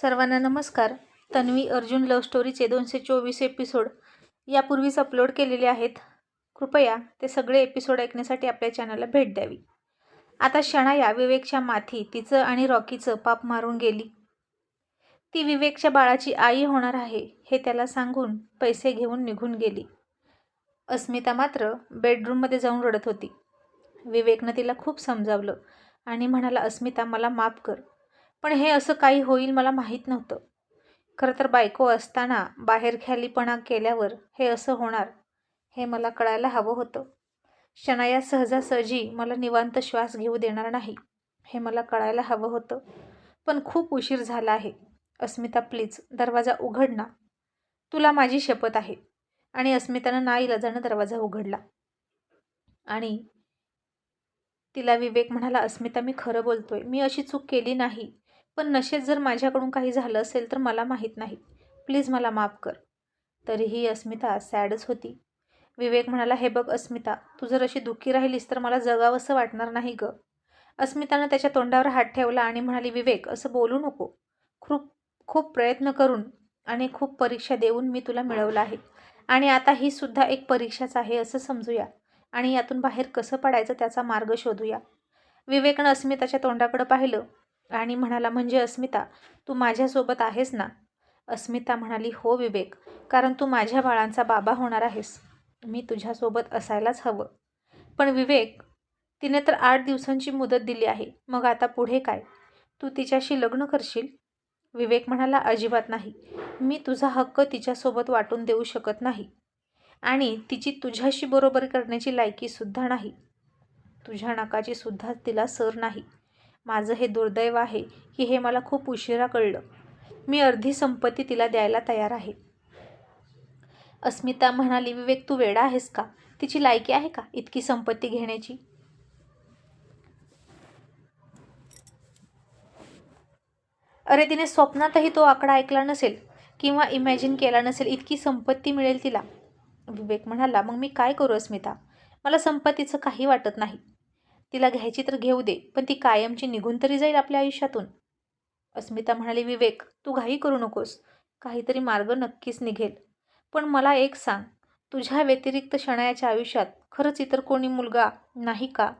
सर्वांना नमस्कार. तन्वी अर्जुन लव्ह स्टोरीचे दोनशे चोवीस एपिसोड यापूर्वीच अपलोड केलेले आहेत. कृपया ते सगळे एपिसोड ऐकण्यासाठी आपल्या चॅनलला भेट द्यावी. आता शणाया विवेकच्या माथी तिचं आणि रॉकीचं पाप मारून गेली. ती विवेकच्या बाळाची आई होणार आहे हे त्याला सांगून पैसे घेऊन निघून गेली. अस्मिता मात्र बेडरूममध्ये जाऊन रडत होती. विवेकनं तिला खूप समजावलं आणि म्हणाला अस्मिता मला माफ कर. पण हे असं काही होईल मला माहीत नव्हतं. खरं तर बायको असताना बाहेर ख्यालीपणा केल्यावर हे असं होणार हे मला कळायला हवं होतं. शनाया सहजासहजी मला निवांत श्वास घेऊ देणार नाही हे मला कळायला हवं होतं. पण खूप उशीर झाला आहे. अस्मिता प्लीज दरवाजा उघड ना. तुला माझी शपथ आहे. आणि अस्मितानं ना इलाजानं दरवाजा उघडला. आणि तिला विवेक म्हणाला अस्मिता मी खरं बोलतोय. मी अशी चूक केली नाही. पण नशेत जर माझ्याकडून काही झालं असेल तर मला माहीत नाही. प्लीज मला माफ कर. तरीही अस्मिता सॅडच होती. विवेक म्हणाला हे बघ अस्मिता तू जर अशी दुःखी राहिलीस तर मला जगावंसं वाटणार नाही गं. अस्मितानं त्याच्या तोंडावर हात ठेवला आणि म्हणाली विवेक असं बोलू नको. खूप खूप प्रयत्न करून आणि खूप परीक्षा देऊन मी तुला मिळवलं आहे. आणि आता ही सुद्धा एक परीक्षाच आहे असं समजूया. आणि यातून बाहेर कसं पडायचं त्याचा मार्ग शोधूया. विवेकनं अस्मिताच्या तोंडाकडं पाहिलं. आणि म्हणाला म्हणजे अस्मिता तू माझ्यासोबत आहेस ना? अस्मिता म्हणाली हो विवेक कारण तू माझ्या बाळांचा बाबा होणार आहेस. मी तुझ्यासोबत असायलाच हवं. पण विवेक तिने तर आठ दिवसांची मुदत दिली आहे. मग आता पुढे काय? तू तिच्याशी लग्न करशील? विवेक म्हणाला अजिबात नाही. मी तुझा हक्क तिच्यासोबत वाटून देऊ शकत नाही. आणि तिची तुझ्याशी बरोबरी करण्याची लायकीसुद्धा नाही. तुझ्या नाकाची सुद्धा तिला सर नाही. माझं हे दुर्दैव आहे की हे मला खूप उशिरा कळलं. मी अर्धी संपत्ती तिला द्यायला तयार आहे. अस्मिता म्हणाली विवेक तू वेडा आहेस का? तिची लायकी आहे का इतकी संपत्ती घेण्याची? अरे तिने स्वप्नातही तो आकडा ऐकला नसेल किंवा इमॅजिन केला नसेल इतकी संपत्ती मिळेल तिला. विवेक म्हणाला मग मी काय करू अस्मिता? मला संपत्तीचं काही वाटत नाही. तिला घ्यायची तर घेऊ दे पण ती कायमची निघून तरी जाईल आपल्या आयुष्यातून. अस्मिता म्हणाली विवेक तू घाई करू नकोस. काहीतरी मार्ग नक्कीच निघेल. पण मला एक सांग. तुझ्या व्यतिरिक्त शणायाच्या आयुष्यात खरंच इतर कोणी मुलगा नाही का?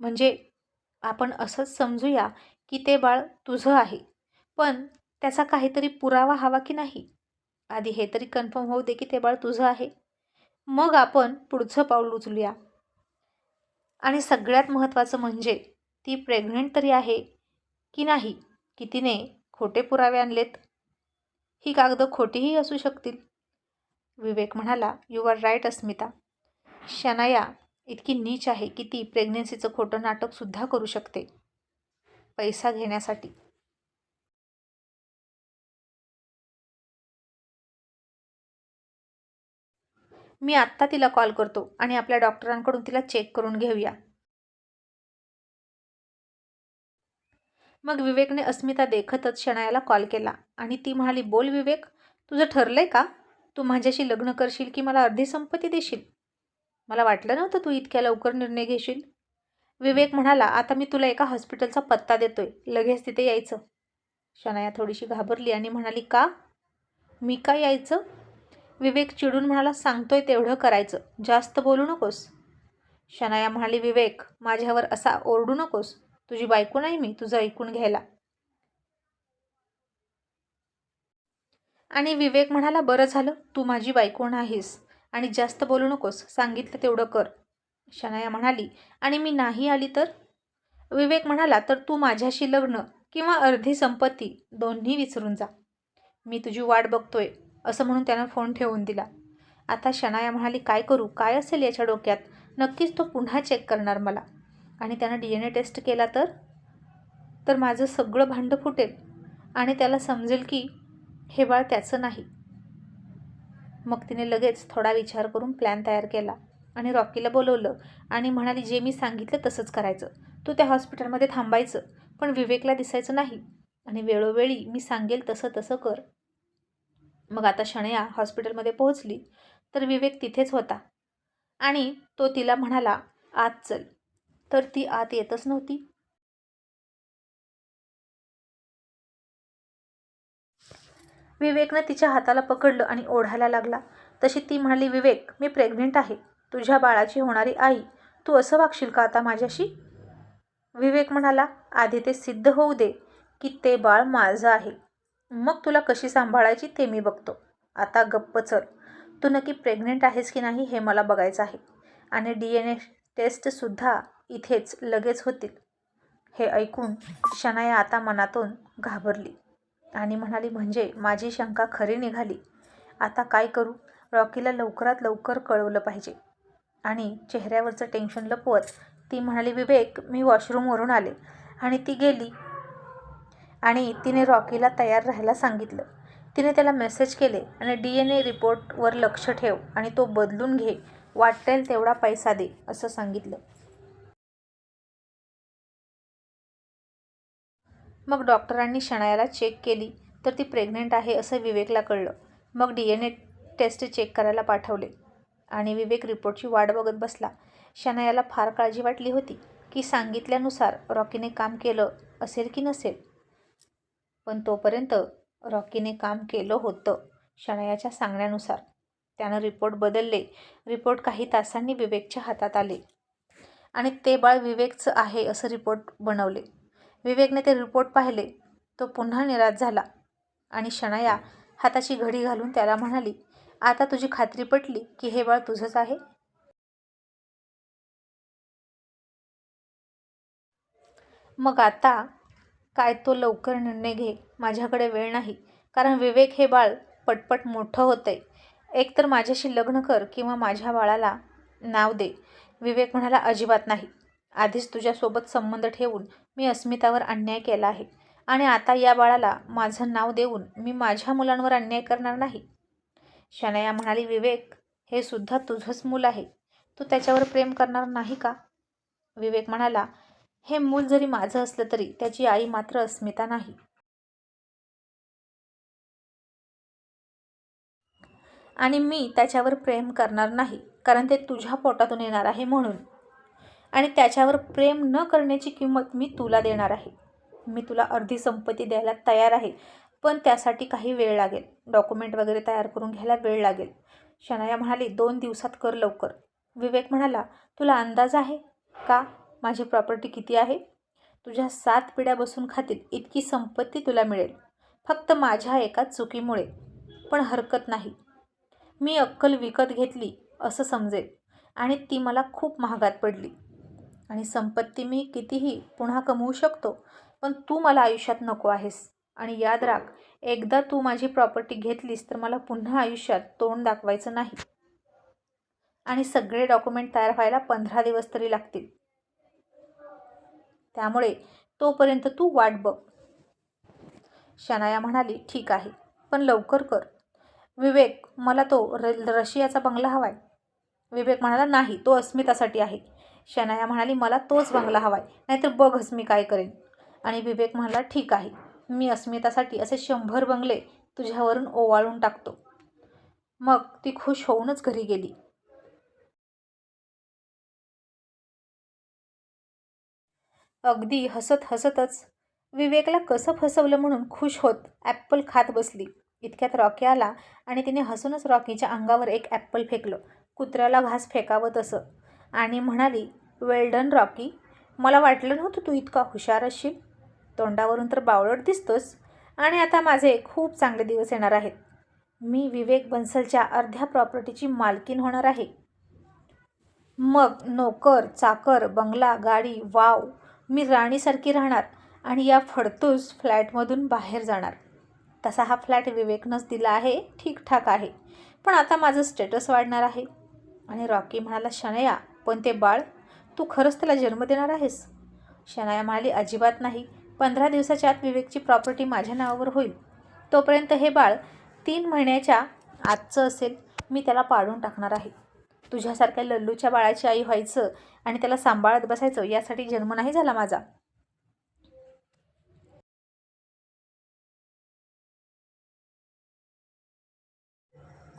म्हणजे आपण असंच समजूया की ते बाळ तुझं आहे पण त्याचा काहीतरी पुरावा हवा की नाही? आधी हे तरी कन्फर्म होऊ दे की ते बाळ तुझं आहे. मग आपण पुढचं पाऊल उचलूया. आणि सगळ्यात महत्त्वाचं म्हणजे ती प्रेग्नंट तरी आहे की नाही की तिने खोटे पुरावे आणलेत? ही कागदं खोटीही असू शकतील. विवेक म्हणाला you are right Asmita. Shanaya इतकी नीच आहे की ती प्रेग्नेन्सीचं खोटं नाटकसुद्धा करू शकते. पैसा घेण्यासाठी. मी आत्ता तिला कॉल करतो आणि आपल्या डॉक्टरांकडून तिला चेक करून घेऊया. मग विवेकने अस्मिता देखतच शनायाला कॉल केला आणि ती म्हणाली बोल विवेक तुझं ठरलंय का? तू माझ्याशी लग्न करशील की मला अर्धी संपत्ती देशील? मला वाटलं नव्हतं तू इतक्या लवकर निर्णय घेशील. विवेक म्हणाला आता मी तुला एका हॉस्पिटलचा पत्ता देतोय. लगेच तिथे यायचं. शनाया थोडीशी घाबरली आणि म्हणाली का? मी का यायचं? विवेक चिडून म्हणाला सांगतोय तेवढं करायचं. जास्त बोलू नकोस. शनाया म्हणाली विवेक माझ्यावर असा ओरडू नकोस. तुझी बायको नाही मी तुझं ऐकून घ्यायला. आणि विवेक म्हणाला बरं झालं तू माझी बायको नाहीस आणि जास्त बोलू नकोस. सांगितलं तेवढं कर. शनाया म्हणाली आणि मी नाही आली तर? विवेक म्हणाला तर तू माझ्याशी लग्न किंवा अर्धी संपत्ती दोन्ही विसरून जा. मी तुझी वाट बघतोय. असं म्हणून त्यानं फोन ठेवून दिला. आता शनाया म्हणाली काय करू? काय असेल याच्या डोक्यात? नक्कीच तो पुन्हा चेक करणार मला. आणि त्यानं डी एन ए टेस्ट केला तर? तर माझं सगळं भांडं फुटेल. आणि त्याला समजेल की हे बाळ त्याचं नाही. मग तिने लगेच थोडा विचार करून प्लॅन तयार केला आणि रॉकीला बोलवलं आणि म्हणाली जे मी सांगितलं तसंच करायचं. तू त्या हॉस्पिटलमध्ये थांबायचं पण विवेकला दिसायचं नाही. आणि वेळोवेळी मी सांगेल तसं तसं कर. मग आता शणया हॉस्पिटलमध्ये पोहोचली तर विवेक तिथेच होता. आणि तो तिला म्हणाला आत चल. तर ती आत येतच नव्हती. विवेकनं तिच्या हाताला पकडलं आणि ओढायला लागला. तशी ती म्हणाली विवेक मी प्रेग्नेंट आहे. तुझ्या बाळाची होणारी आई. तू असं वागशील का आता माझ्याशी? विवेक म्हणाला आधी ते सिद्ध होऊ दे की ते बाळ माझं आहे. मग तुला कशी सांभाळायची ते मी बघतो. आता गप्प चल. तू नक्की प्रेग्नेंट आहेस की नाही हे मला बघायचं आहे. आणि डी एन ए टेस्टसुद्धा इथेच लगेच होतील. हे ऐकून शनाया आता मनातून घाबरली. आणि म्हणाली म्हणजे माझी शंका खरी निघाली. आता काय करू? रॉकीला लवकरात लवकर कळवलं पाहिजे. आणि चेहऱ्यावरचं टेन्शन लपवत ती म्हणाली विवेक मी वॉशरूमवरून आले. आणि ती गेली. आणि तिने रॉकीला तयार राहायला सांगितलं. तिने त्याला मेसेज केले आणि डी एन ए रिपोर्टवर लक्ष ठेव आणि तो बदलून घे. वाटेल तेवढा पैसा दे असं सांगितलं. मग डॉक्टरांनी शनायाला चेक केली तर ती प्रेग्नेंट आहे असं विवेकला कळलं. मग D N A test check करायला पाठवले आणि विवेक रिपोर्टची वाट बघत बसला. शनायाला फार काळजी वाटली होती की सांगितल्यानुसार रॉकीने काम केलं असेल की नसेल. पण तोपर्यंत रॉकीने काम केलं होतं शनायाच्या सांगण्यानुसार. त्यानं रिपोर्ट बदलले. रिपोर्ट काही तासांनी विवेकच्या हातात आले. आणि ते बाळ विवेकचं आहे असं रिपोर्ट बनवले. विवेकने ते रिपोर्ट पाहिले. तो पुन्हा निराश झाला. आणि शनाया हाताची घडी घालून त्याला म्हणाली आता तुझी खात्री पटली की हे बाळ तुझंच आहे? मग आता काय तो लवकर निर्णय घे. माझ्याकडे वेळ नाही. कारण विवेक हे बाळ पटपट मोठं होतंय. एकतर माझ्याशी लग्न कर किंवा माझ्या बाळाला नाव दे. विवेक म्हणाला अजिबात नाही. आधीच तुझ्यासोबत संबंध ठेवून मी अस्मितावर अन्याय केला आहे. आणि आता या बाळाला माझं नाव देऊन मी माझ्या मुलांवर अन्याय करणार नाही. शनया म्हणाली विवेक हे सुद्धा तुझंच मूल आहे. तू त्याच्यावर प्रेम करणार नाही का? विवेक म्हणाला हे मूल जरी माझं असलं तरी त्याची आई मात्र अस्मिता नाही. आणि मी त्याच्यावर प्रेम करणार नाही कारण ते तुझ्या पोटातून येणार आहे म्हणून. आणि त्याच्यावर प्रेम न करण्याची किंमत मी तुला देणार आहे. मी तुला अर्धी संपत्ती द्यायला तयार आहे पण त्यासाठी काही वेळ लागेल. डॉक्युमेंट वगैरे तयार करून घ्यायला वेळ लागेल. शनाया म्हणाली दोन दिवसात कर लवकर. विवेक म्हणाला तुला अंदाज आहे का? माझी प्रॉपर्टी किती आहे? तुझ्या सात पिढ्या बसून खातील इतकी संपत्ती तुला मिळेल. फक्त माझ्या एका चुकीमुळे. पण हरकत नाही. मी अक्कल विकत घेतली असं समजेल आणि ती मला खूप महागात पडली. आणि संपत्ती मी कितीही पुन्हा कमवू शकतो पण तू मला आयुष्यात नको आहेस. आणि याद राख एकदा तू माझी प्रॉपर्टी घेतलीस तर मला पुन्हा आयुष्यात तोंड दाखवायचं नाही. आणि सगळे डॉक्युमेंट तयार व्हायला पंधरा दिवस तरी लागतील. त्यामुळे तोपर्यंत तू वाट बघ. शनाया म्हणाली ठीक आहे पण लवकर कर. विवेक मला तो र रशियाचा बंगला हवाय. विवेक म्हणाला नाही तो अस्मितासाठी आहे. शनाया म्हणाली मला तोच बंगला हवाय नाहीतर बघच मी काय करेन. आणि विवेक म्हणाला ठीक आहे मी अस्मितासाठी असे शंभर बंगले तुझ्यावरून ओवाळून टाकतो. मग ती खुश होऊनच घरी गेली. अगदी हसत हसतच विवेकला कसं फसवलं म्हणून खुश होत ॲप्पल खात बसली. इतक्यात रॉकी आला आणि तिने हसूनच रॉकीच्या अंगावर एक ॲप्पल फेकलं. कुत्र्याला घास फेकावं तसं. आणि म्हणाली वेल्डन रॉकी. मला वाटलं नव्हतं तू इतका हुशार असशील. तोंडावरून तर बावळट दिसतोस. आणि आता माझे खूप चांगले दिवस येणार आहेत. मी विवेक बन्सलच्या अर्ध्या प्रॉपर्टीची मालकीन होणार आहे. मग नोकर चाकर बंगला गाडी वाव मी राणीसारखी राहणार आणि या फडतूस फ्लॅटमधून बाहेर जाणार. तसा हा फ्लॅट विवेकनंच दिला आहे ठीकठाक आहे. पण आता माझं स्टेटस वाढणार आहे. आणि रॉकी म्हणाला शनया पण ते बाळ तू खरंच त्याला जन्म देणार आहेस? शनाया म्हणाली अजिबात नाही. पंधरा दिवसाच्या आत विवेकची प्रॉपर्टी माझ्या नावावर होईल. तोपर्यंत हे बाळ तीन महिन्याच्या आजचं असेल मी त्याला पाडून टाकणार आहे. तुझ्यासारख्या लल्लूच्या बाळाची आई व्हायचं आणि त्याला सांभाळत बसायचं यासाठी जन्म नाही झाला माझा.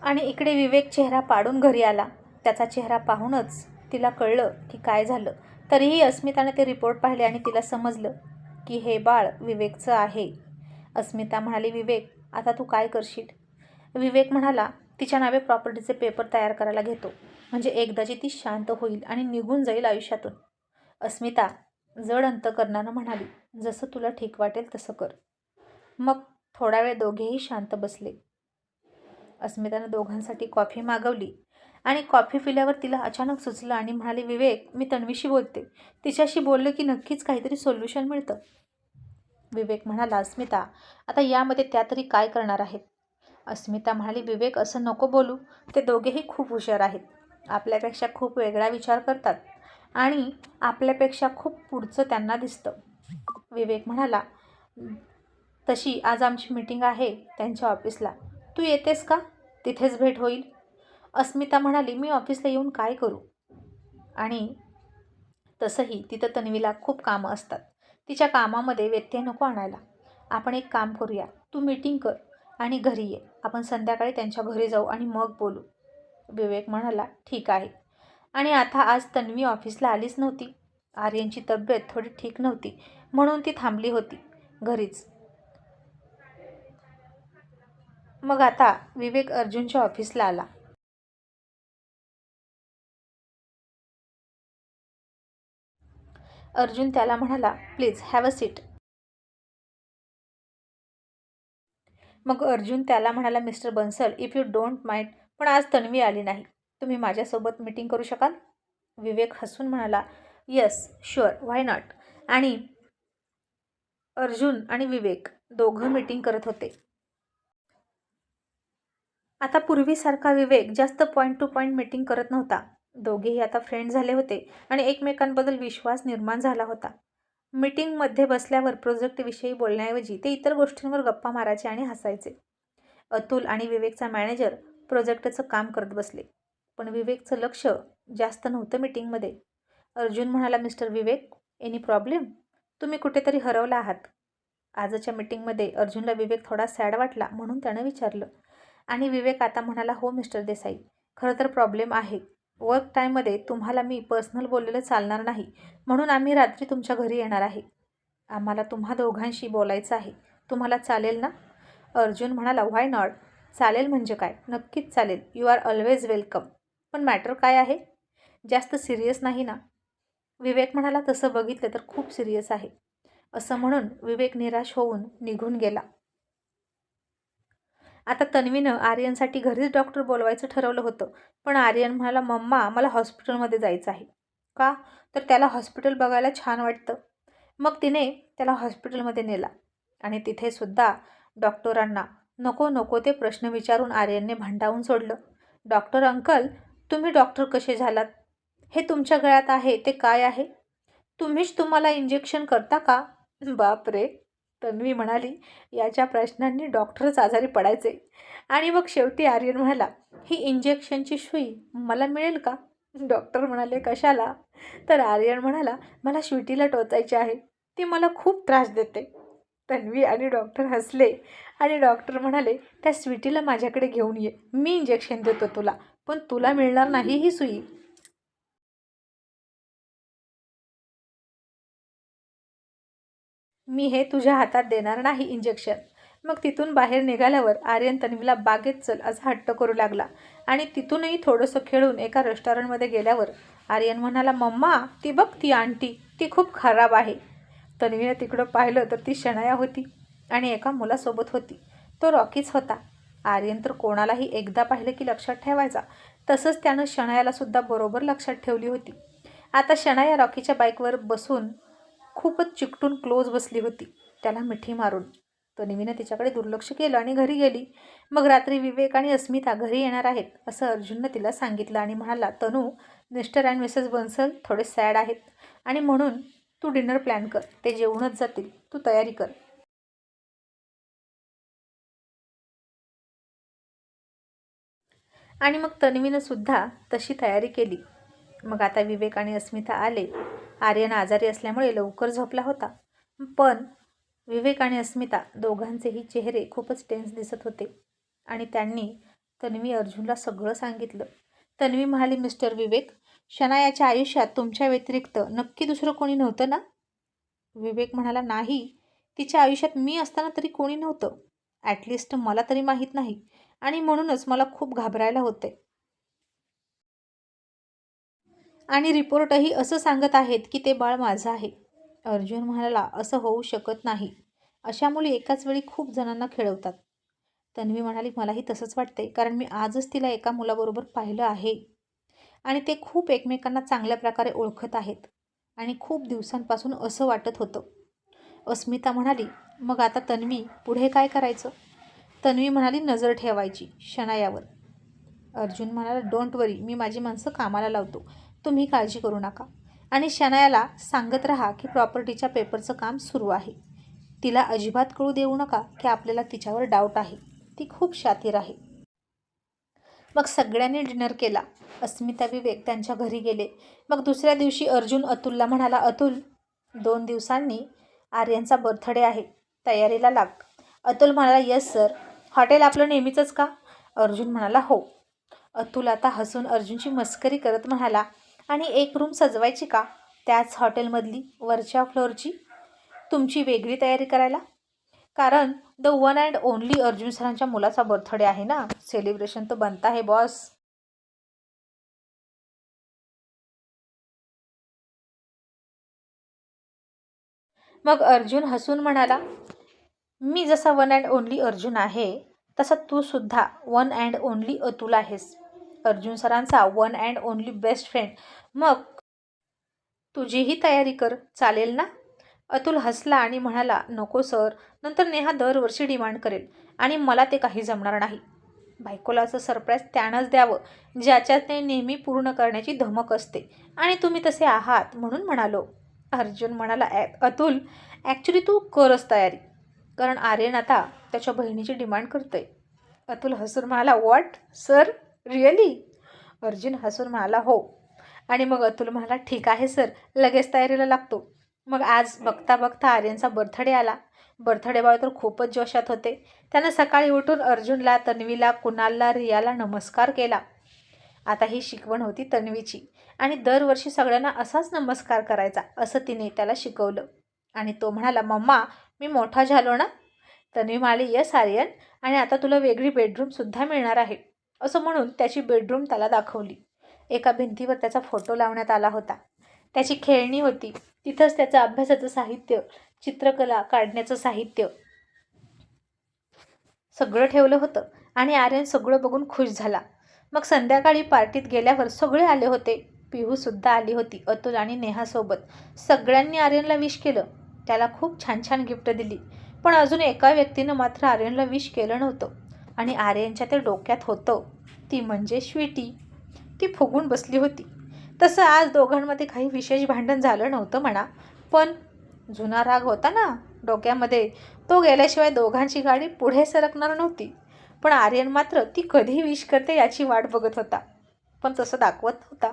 आणि इकडे विवेक चेहरा पाडून घरी आला. त्याचा चेहरा पाहूनच तिला कळलं की काय झालं. तरीही अस्मिताने ते रिपोर्ट पाहिले आणि तिला समजलं की हे बाळ विवेकचं आहे. अस्मिता म्हणाली विवेक आता तू काय करशील? विवेक म्हणाला तिच्या नावे प्रॉपर्टीचे पेपर तयार करायला घेतो. म्हणजे एकदाची ती शांत होईल आणि निघून जाईल आयुष्यातून. अस्मिता जड अंतकरणानं म्हणाली जसं तुला ठीक वाटेल तसं कर. मग थोडा वेळ दोघेही शांत बसले. अस्मितानं दोघांसाठी कॉफी मागवली आणि कॉफी पिल्यावर तिला अचानक सुचलं आणि म्हणाली विवेक मी तन्वीशी बोलते. तिच्याशी बोललं की नक्कीच काहीतरी सोल्युशन मिळतं. विवेक म्हणाला अस्मिता आता यामध्ये त्या तरी काय करणार आहेत? अस्मिता म्हणाली विवेक असं नको बोलू. ते दोघेही खूप हुशार आहेत. आपल्यापेक्षा खूप वेगळा विचार करतात आणि आपल्यापेक्षा खूप पुढचं त्यांना दिसतं. विवेक म्हणाला तशी आज आमची मीटिंग आहे त्यांच्या ऑफिसला. तू येतेस का? तिथेच भेट होईल. अस्मिता म्हणाली मी ऑफिसला येऊन काय करू? आणि तसंही तिथं तन्वीला खूप कामं असतात. तिच्या कामामध्ये व्यत्यय नको आणायला. आपण एक काम करूया. तू मीटिंग कर आणि घरी ये. आपण संध्याकाळी त्यांच्या घरी जाऊ आणि मग बोलू. विवेक म्हणाला ठीक आहे. आणि आता आज तन्वी ऑफिसला आलीच नव्हती. आर्यनची तब्येत थोडी ठीक नव्हती म्हणून ती थांबली होती घरीच. मग आता विवेक अर्जुनच्या ऑफिसला आला. अर्जुन त्याला म्हणाला प्लीज हॅव अ सीट. मग अर्जुन त्याला म्हणाला mister Bansal if you don't mind पण आज तन्वी आली नाही. तुम्ही माझ्यासोबत मीटिंग करू शकाल? विवेक हसून म्हणाला येस शुअर व्हाय नॉट? आणि अर्जुन आणि विवेक दोघं मीटिंग करत होते. आता पूर्वीसारखा विवेक जास्त पॉईंट टू पॉईंट मीटिंग करत नव्हता. दोघेही आता फ्रेंड झाले होते आणि एकमेकांबद्दल विश्वास निर्माण झाला होता. मीटिंगमध्ये बसल्यावर प्रोजेक्टविषयी बोलण्याऐवजी ते इतर गोष्टींवर गप्पा मारायचे आणि हसायचे. अतुल आणि विवेकचा मॅनेजर प्रोजेक्टचं काम करत बसले. पण विवेकचं लक्ष जास्त नव्हतं मीटिंगमध्ये. अर्जुन म्हणाला मिस्टर विवेक एनी प्रॉब्लेम? तुम्ही कुठेतरी हरवला आहात. आजच्या मीटिंगमध्ये अर्जुनला विवेक थोडा सॅड वाटला म्हणून त्यानं विचारलं. आणि विवेक आता म्हणाला हो मिस्टर देसाई खरं तर प्रॉब्लेम आहे. वर्क टाईममध्ये तुम्हाला मी पर्सनल बोललेलं चालणार नाही म्हणून आम्ही रात्री तुमच्या घरी येणार आहे. आम्हाला तुम्हा दोघांशी बोलायचं आहे. तुम्हाला चालेल ना? अर्जुन म्हणाला व्हाय नॉट? चालेल म्हणजे काय? नक्कीच चालेल. यू आर ऑलवेज वेलकम पण मॅटर काय आहे? जास्त सिरियस नाही ना? विवेक म्हणाला तसं बघितलं तर खूप सिरियस आहे. असं म्हणून विवेक निराश होऊन निघून गेला. आता तन्वीनं आर्यनसाठी घरीच डॉक्टर बोलवायचं ठरवलं होतं. पण आर्यन म्हणाला मम्मा मला हॉस्पिटलमध्ये जायचं आहे. का? तर त्याला हॉस्पिटल बघायला छान वाटतं. मग तिने त्याला हॉस्पिटलमध्ये नेला. आणि तिथेसुद्धा डॉक्टरांना नको नको ते प्रश्न विचारून आर्यनने भांडावून सोडलं. डॉक्टर अंकल तुम्ही डॉक्टर कसे झालात? हे तुमच्या गळ्यात आहे ते काय आहे? तुम्हीच तुम्हाला इंजेक्शन करता का? बापरे तन्वी म्हणाली. याच्या प्रश्नांनी डॉक्टरच आजारी पडायचे. आणि मग शेवटी आर्यन म्हणाला ही इंजेक्शनची सुई मला मिळेल का? डॉक्टर म्हणाले कशाला? तर आर्यन म्हणाला मला स्वीटीला टोचायची आहे. ती मला खूप त्रास देते. तन्वी आणि डॉक्टर हसले आणि डॉक्टर म्हणाले त्या स्वीटीला माझ्याकडे घेऊन ये. मी इंजेक्शन देतो तुला पण तुला मिळणार नाही ही सुई. मी हे तुझ्या हातात देणार नाही इंजेक्शन मग तिथून बाहेर निघाल्यावर आर्यन तन्वीला बागेत चल असा हट्ट करू लागला आणि तिथूनही थोडंसं खेळून एका रेस्टॉरंटमध्ये गेल्यावर आर्यन म्हणाला मम्मा ती बघ ती आंटी ती खूप खराब आहे. तन्वीनं तिकडं पाहिलं तर ती शनाया होती आणि एका मुलासोबत होती. तो रॉकीच होता. आर्यन तर कोणालाही एकदा पाहिलं की लक्षात ठेवायचा. तसंच त्यानं शणायालासुद्धा बरोबर लक्षात ठेवली होती. आता शणाया रॉकीच्या बाईकवर बसून खूपच चिकटून क्लोज बसली होती. त्याला मिठी मारून. तन्वीनं तिच्याकडे दुर्लक्ष केलं आणि घरी गेली. मग रात्री विवेक आणि अस्मिता घरी येणार आहेत असं अर्जुननं तिला सांगितलं आणि म्हणाला Tanu Mr and Mrs Bansal थोडे सॅड आहेत आणि म्हणून तू डिनर प्लॅन कर. ते जेवणच जातील. तू तयारी कर. आणि मग तन्वीनं सुद्धा तशी तयारी केली. मग आता विवेक आणि अस्मिता आले. आर्यन आजारी असल्यामुळे लवकर झोपला होता. पण विवेक आणि अस्मिता दोघांचेही चेहरे खूपच टेन्स दिसत होते. आणि त्यांनी तन्वी अर्जुनला सगळं सांगितलं. तन्वी म्हणाली मिस्टर विवेक शनायाच्या आयुष्यात तुमच्या व्यतिरिक्त नक्की दुसरं कोणी नव्हतं ना? विवेक म्हणाला नाही. तिच्या आयुष्यात मी असताना तरी कोणी नव्हतं. ॲटलिस्ट मला तरी माहीत नाही. आणि म्हणूनच मला खूप घाबरायला होते आणि रिपोर्टही असं सांगत आहेत की ते बाळ माझं आहे. अर्जुन म्हणाला असं होऊ शकत नाही. अशा मुली एकाच वेळी खूप जणांना खेळवतात. तन्वी म्हणाली मलाही तसंच वाटते कारण मी आजच तिला एका मुलाबरोबर पाहिलं आहे. आणि ते खूप एकमेकांना चांगल्या प्रकारे ओळखत आहेत. आणि खूप दिवसांपासून असं वाटत होतं. अस्मिता म्हणाली मग आता तन्वी पुढे काय करायचं? तन्वी म्हणाली नजर ठेवायची शनायावर. अर्जुन म्हणाला डोंट वरी मी माझी माणसं कामाला लावतो. तुम्ही काळजी करू नका. आणि शनायाला सांगत राहा की प्रॉपर्टीच्या पेपरचं काम सुरू आहे. तिला अजिबात कळू देऊ नका की आपल्याला तिच्यावर डाऊट आहे. ती खूप शातीर आहे. मग सगळ्यांनी डिनर केला. अस्मिता विवेक त्यांच्या घरी गेले. मग दुसऱ्या दिवशी अर्जुन अतुलला म्हणाला अतुल दोन दिवसांनी आर्यनचा बर्थडे आहे. तयारीला लाग. अतुल म्हणाला येस सर. हॉटेल आपलं नेहमीचंच का? अर्जुन म्हणाला हो. अतुल आता हसून अर्जुनची मस्करी करत म्हणाला आणि एक रूम सजवायची का? त्याच हॉटेलमधली वरच्या फ्लोअरची? तुमची वेगळी तयारी करायला? कारण the one and only Arjun सरांच्या मुलाचा बर्थडे आहे ना? सेलिब्रेशन तर बनता है बॉस मग अर्जुन हसून म्हणाला मी जसा वन अँड ओनली अर्जुन आहे तसा तू सुद्धा वन अँड ओनली अतुल आहेस. अर्जुन सरांचा one and only best friend मग तुझीही तयारी कर चालेल ना? अतुल हसला आणि म्हणाला नको सर. नंतर नेहा दरवर्षी डिमांड करेल आणि मला ते काही जमणार नाही. बायकोला असं सरप्राईज त्यानंच द्यावं ज्याच्यात ते नेहमी पूर्ण करण्याची धमक असते. आणि तुम्ही तसे आहात म्हणून म्हणालो. अर्जुन म्हणाला ॲ अतुल ॲक्च्युली तू करच तयारी. कारण आर्यन आता त्याच्या बहिणीची डिमांड करतोय. अतुल हसून म्हणाला वॉट सर रिअली अर्जुन हसून म्हणाला हो. आणि मग अतुल म्हणाला ठीक आहे सर लगेच तयारीला लागतो. मग आज बघता बघता आर्यनचा बर्थडे आला. बर्थडे बॉय तर खूपच जोशात होते. त्यानं सकाळी उठून अर्जुनला तन्वीला कुणालला रियाला नमस्कार केला. आता ही शिकवण होती तन्वीची. आणि दरवर्षी सगळ्यांना असाच नमस्कार करायचा असं तिने त्याला शिकवलं. आणि तो म्हणाला मम्मा मी मोठा झालो ना? तन्वी म्हणाली यस आर्यन. आणि आता तुला वेगळी बेडरूमसुद्धा मिळणार आहे. असं म्हणून त्याची बेडरूम त्याला दाखवली. एका भिंतीवर त्याचा फोटो लावण्यात आला होता. त्याची खेळणी होती. तिथंच त्याचं अभ्यासाचं साहित्य चित्रकला काढण्याचं साहित्य. सगळं ठेवलं होतं आणि आर्यन सगळं बघून खुश झाला. मग संध्याकाळी पार्टीत गेल्यावर सगळे आले होते. पिहूसुद्धा आली होती अतुल आणि नेहासोबत सगळ्यांनी आर्यनला विश केलं. त्याला खूप छान छान गिफ्ट दिली. पण अजून एका व्यक्तीनं मात्र आर्यनला विश केलं नव्हतं. आणि आर्यनच्या ते डोक्यात होतं. ती म्हणजे स्वीटी ती फुगून बसली होती. तसं आज दोघांमध्ये काही विशेष भांडण झालं नव्हतं म्हणा. पण जुना राग होता ना डोक्यामध्ये तो गेल्याशिवाय दोघांची गाडी पुढे सरकणार नव्हती. पण आर्यन मात्र ती कधी विश करते याची वाट बघत होता पण तसं दाखवत नव्हता.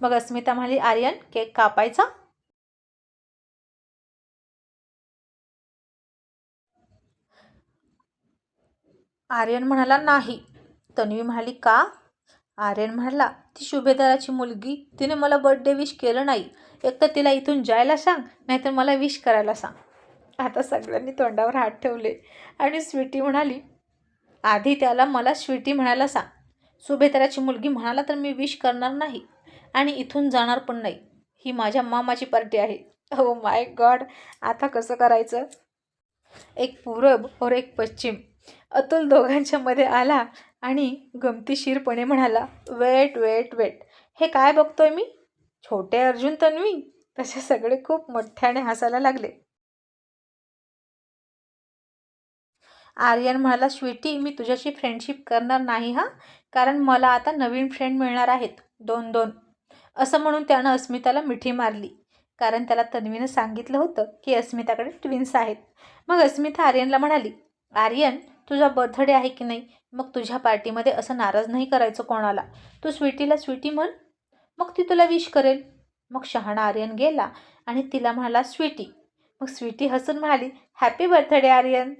मग अस्मिता म्हणाली आर्यन केक कापायचा? आर्यन म्हणाला नाही. तन्वी म्हणाली का? आर्यन म्हणाला ती शुभेदाराची मुलगी तिने मला बर्थडे विश केलं नाही. एक तर तिला इथून जायला सांग नाहीतर मला विश करायला सांग. आता सगळ्यांनी तोंडावर हात ठेवले आणि स्वीटी म्हणाली आधी त्याला मला स्वीटी म्हणायला सांग. सुभेदाराची मुलगी म्हणाला तर मी विश करणार नाही आणि इथून जाणार पण नाही. ही माझ्या मामाची पार्टी आहे. हो माय गॉड आता कसं करायचं? एक पूरब और एक पश्चिम. अतुल दोघांच्या मध्ये आला आणि गमतीशीरपणे म्हणाला वेट वेट वेट. हे काय बघतोय मी? छोटे अर्जुन तन्वी. तसे सगळे खूप मोठ्याने हसायला लागले. आर्यन म्हणाला स्वीटी मी तुझ्याशी फ्रेंडशिप करणार नाही हा? कारण मला आता नवीन फ्रेंड मिळणार आहेत दोन दोन. असं म्हणून त्यानं अस्मिताला मिठी मारली. कारण त्याला तन्वीनं सांगितलं होतं की अस्मिताकडे ट्विन्स आहेत. मग अस्मिता आर्यनला म्हणाली आर्यन तुझा बर्थडे आहे की नाही? मग तुझ्या पार्टीमध्ये असं नाराज नाही करायचं कोणाला? तू स्वीटीला स्वीटी म्हण. मग ती तुला विश करेल. मग शहाणा आर्यन गेला आणि तिला म्हणाला स्वीटी. मग स्वीटी हसून म्हणाली हॅपी बर्थडे आर्यन.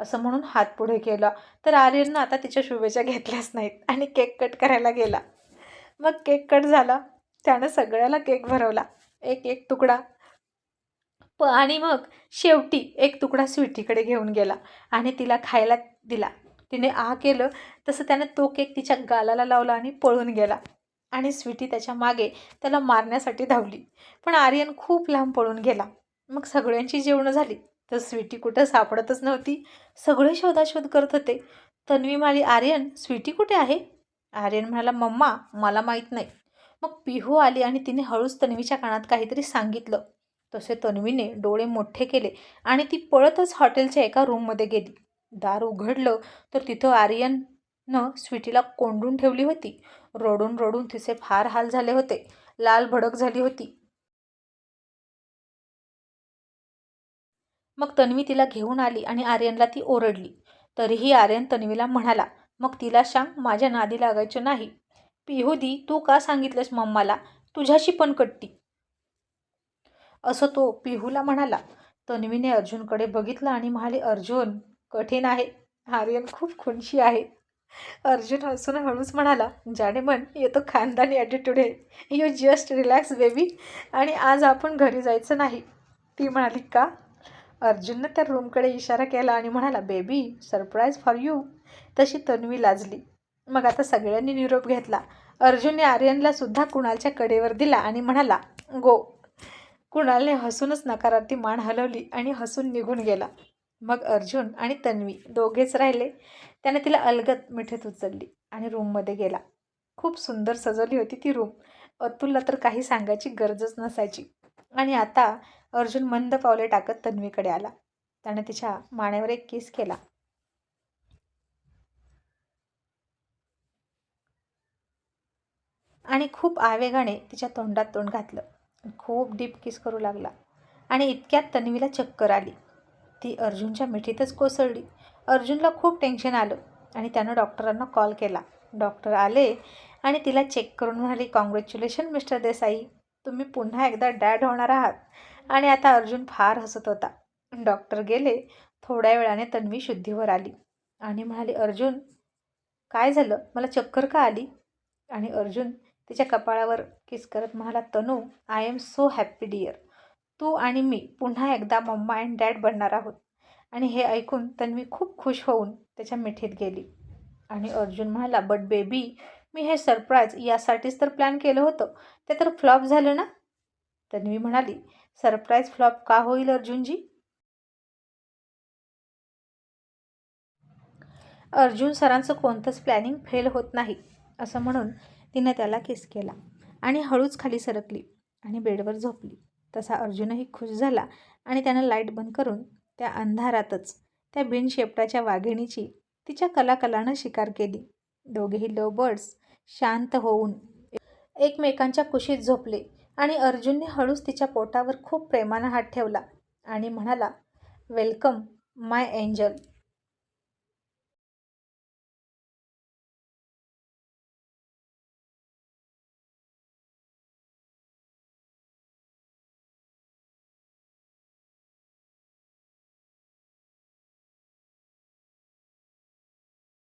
असं म्हणून हात पुढे केला. तर आर्यननं आता तिच्या शुभेच्छा घेतल्याच नाहीत आणि केक कट करायला गेला. मग केक कट झाला. त्यानं सगळ्याला केक भरवला. एक एक तुकडा. प आणि मग शेवटी एक तुकडा स्वीटीकडे घेऊन गेला आणि तिला खायला दिला. तिने आ केलं तसं त्यानं तो केक तिच्या गालाला लावला आणि पळून गेला. आणि स्वीटी त्याच्यामागे त्याला मारण्यासाठी धावली. पण आर्यन खूप लांब पळून गेला. मग सगळ्यांची जेवणं झाली. तर स्वीटी कुठं सापडतच नव्हती. सगळे शोधाशोध करत होते. तन्वी म्हणाली आर्यन स्वीटी कुठे आहे? आर्यन म्हणाला मम्मा मला माहीत नाही. मग पिहू आली आणि तिने हळूच तन्वीच्या कानात काहीतरी सांगितलं. तसे तन्वीने डोळे मोठे केले आणि ती पळतच हॉटेलच्या एका रूममध्ये गेली. दार उघडलं तर तिथं आर्यननं स्वीटीला कोंडून ठेवली होती. रडून रडून तिचे फार हाल झाले होते. लाल भडक झाली होती. मग तन्वी तिला घेऊन आली आणि आर्यनला ती ओरडली. तरीही आर्यन तन्वीला म्हणाला मग तिला सांग माझ्या नादी लागायचं नाही. पिहुदी तू का सांगितलंस मम्माला? तुझ्याशी पण कट्टी. असं तो पिहूला म्हणाला. तन्वीने अर्जुनकडे बघितलं आणि म्हणाले अर्जुन कठीण आहे. आर्यन खूप खुनशी आहे. अर्जुन हसून हळूच म्हणाला जाणे मन येतो खानदानी ॲटिट्यूड आहे. यू जस्ट रिलॅक्स बेबी आणि आज आपण घरी जायचं नाही. ती म्हणाली का? अर्जुननं त्या रूमकडे इशारा केला आणि म्हणाला बेबी सरप्राईज फॉर यू तशी तन्वी लाजली. मग आता सगळ्यांनी निरोप घेतला. अर्जुनने आर्यनला सुद्धा कुणालच्या कडेवर दिला आणि म्हणाला गो. कुणालने हसूनच नकारार्थी मान हलवली आणि हसून निघून गेला. मग अर्जुन आणि तन्वी दोघेच राहिले. त्याने तिला अलगत मिठीत उचलली आणि रूममध्ये गेला. खूप सुंदर सजवली होती ती रूम अतुलला तर काही सांगायची गरजच नसायची. आणि आता अर्जुन मंद पावले टाकत तन्वीकडे आला. त्याने तिच्या मानेवर एक किस केला. आणि खूप आवेगाने तिच्या तोंडात तोंड घातलं. खूप डीप किस करू लागला. आणि इतक्यात तन्वीला चक्कर आली. ती अर्जुनच्या मिठीतच कोसळली. अर्जुनला खूप टेन्शन आलं आणि त्यानं डॉक्टरांना कॉल केला. डॉक्टर आले आणि तिला चेक करून म्हणाली कॉंग्रॅच्युलेशन मिस्टर देसाई. तुम्ही पुन्हा एकदा डॅड होणार आहात. आणि आता अर्जुन फार हसत होता. डॉक्टर गेले. थोड्या वेळाने तन्वी शुद्धीवर आली आणि म्हणाली अर्जुन काय झालं? मला चक्कर का आली? आणि अर्जुन तिच्या कपाळावर किस करत म्हणाला Tanu I am so happy dear तू आणि मी पुन्हा एकदा मम्मा अँड डॅड बनणार आहोत. आणि हे ऐकून तन्वी खूप खुश होऊन त्याच्या मिठीत गेली. आणि अर्जुन म्हणाला बट बेबी मी हे सरप्राईज यासाठीच तर प्लॅन केलं होतं. ते तर फ्लॉप झालं ना? तन्वी म्हणाली सरप्राईज फ्लॉप का होईल अर्जुनजी? अर्जुन सरांचं कोणतंच प्लॅनिंग फेल होत नाही असं म्हणून तिनं त्याला किस केला आणि हळूच खाली सरकली आणि बेडवर झोपली. तसा अर्जुनही खुश झाला आणि त्यानं लाइट बंद करून त्या अंधारातच त्या बिनशेपटाच्या वाघिणीची तिच्या कलाकलानं शिकार केली. दोघेही लो बर्ड्स शांत होऊन एकमेकांच्या कुशीत झोपले आणि अर्जुनने हळूच तिच्या पोटावर खूप प्रेमानं हात ठेवला आणि म्हणाला वेलकम माय एंजल.